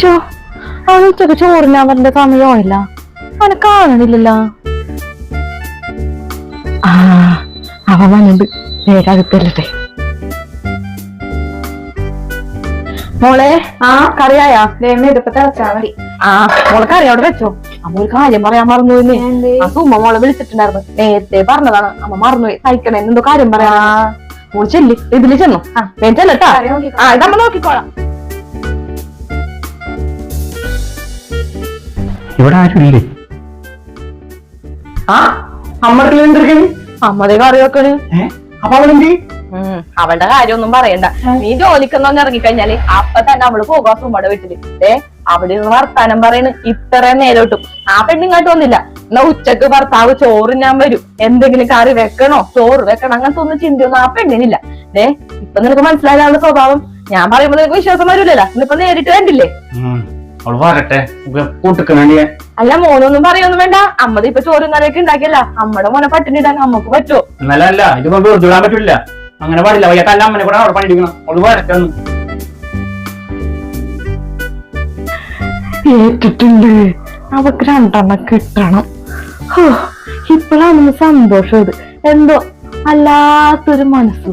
Show അവൻ ഉച്ചയ്ക്ക് ചോറിന് അവന്റെ സമയമായില്ല. അവനെ കാണണില്ലല്ലോ ആ അവൻ വന്നിട്ട് വേഗം അകത്തല്ലേ മോളെ ആ? കറിയായാ? മതി. ആ. മോളെ കറി അവിടെ വെച്ചോ. അമ്മ ഒരു കാര്യം പറയാൻ മറന്നു ആ സുമ്മ മോളെ വിളിച്ചിട്ടുണ്ടായിരുന്നു. നേരത്തെ പറഞ്ഞതാണ്. അമ്മ മറന്നുപോയി. കഴിക്കണേ എന്തോ കാര്യം പറയാ മോൾ ചെല്ലി ഇതിൽ ചെന്നു. ആ. വേഗം ചെല്ലട്ടാ. ആ ഇതമ്മ നോക്കിക്കോളാം. ഇവിടെ ആരുമില്ലേ ആ അമ്മട്ടിൽ എന്തിരിക്കുന്നു അമ്മതേ കറി വെക്കണ്. ഏ അപ്പൊ അവളെന്തി അവളുടെ കാര്യമൊന്നും പറയണ്ട. നീ ജോലിക്കൊന്നും ഇറങ്ങിക്കഴിഞ്ഞാൽ അപ്പൊ തന്നെ അവൾ പോകാ സുമ്മയുടെ വീട്ടിൽ. ഏ അവിടെ നിന്ന് വർത്താനം പറയണ് ഇത്ര നേരോട്ടും. ആ പെണ്ണിങ്ങോട്ട് വന്നില്ല. എന്നാ ഉച്ചയ്ക്ക് ഭർത്താവ് ഞാൻ വരും. എന്തെങ്കിലും കറി വെക്കണോ? ചോറ് വെക്കണം. അങ്ങനത്തെ ഒന്നും ചിന്തയൊന്നും ആ പെണ്ണിനില്ല. ഏ ഇപ്പൊ നിനക്ക് മനസ്സിലായ അവളുടെ സ്വഭാവം. ഞാൻ പറയുമ്പോ നിനക്ക് വിശ്വാസം വരൂലല്ലോ. ഇന്നിപ്പോ നേരിട്ട് കണ്ടില്ലേ? അവൾ വരട്ടെ. കൂട്ടിക്കണേ അല്ല മോനൊന്നും പറയൊന്നും വേണ്ട. അമ്മത് ഇപ്പൊ ചോറും കറിയൊക്കെ ഉണ്ടാക്കിയല്ല. അമ്മയുടെ മോനെ പട്ടിണി ഇടാൻ അമ്മയ്ക്ക് പറ്റുമോ എന്നല്ല ഇതിപ്പോ വെറുതെ വിടാൻ പറ്റില്ല. അങ്ങനെ പാടില്ല വയ്യ തല്ല അമ്മനെ കൂടെ അവിടെ പണിയെടുക്കണം. അവൾ വരട്ടെ ഏറ്റിട്ടുണ്ട്. അവക്ക് രണ്ടെണ്ണം കിട്ടണം. ഹോ, ഇപ്പോഴാണ് സന്തോഷം ഇത്. എന്തോ അല്ലാത്തൊരു മനസ്സ്.